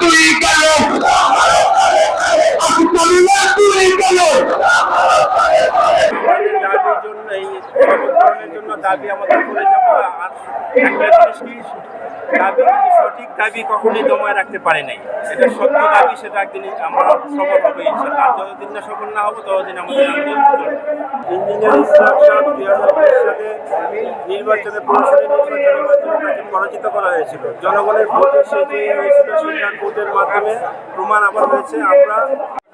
তুই কেন আবদুল্লাহ তুই কেন আমাদের দাবির জন্য দাবি আমাদের দাবি, সঠিক দাবি কখনোই দমায় রাখতে পারে নাই। এটা সত্য দাবি, সেটা একদিন আমরা সফল হবে যতদিন না সফল না ততদিন আমাদের মাধ্যমে পরাজিত করা হয়েছিল। জনগণের ভোটে সে হয়েছিল মাধ্যমে প্রমাণ আবার হয়েছে। আমরা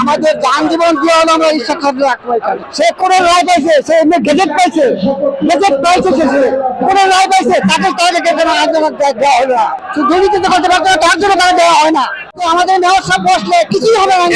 আমাদের জীবন দিয়ে আমরা ঈশ্বর খাদ্য সে কোন রায় পাইছে, সে এমনি গেজেট পাইছে গেজেট পাইছে সে কোনো রায় পাইছে, তাকে তাহলে গেজেট আন্দোলন দেওয়া হয় না। দুর্নীতি করতে তার জন্য দেওয়া হয় না। তো আমাদের মেয়র সব বসলে কিছুই হবে না।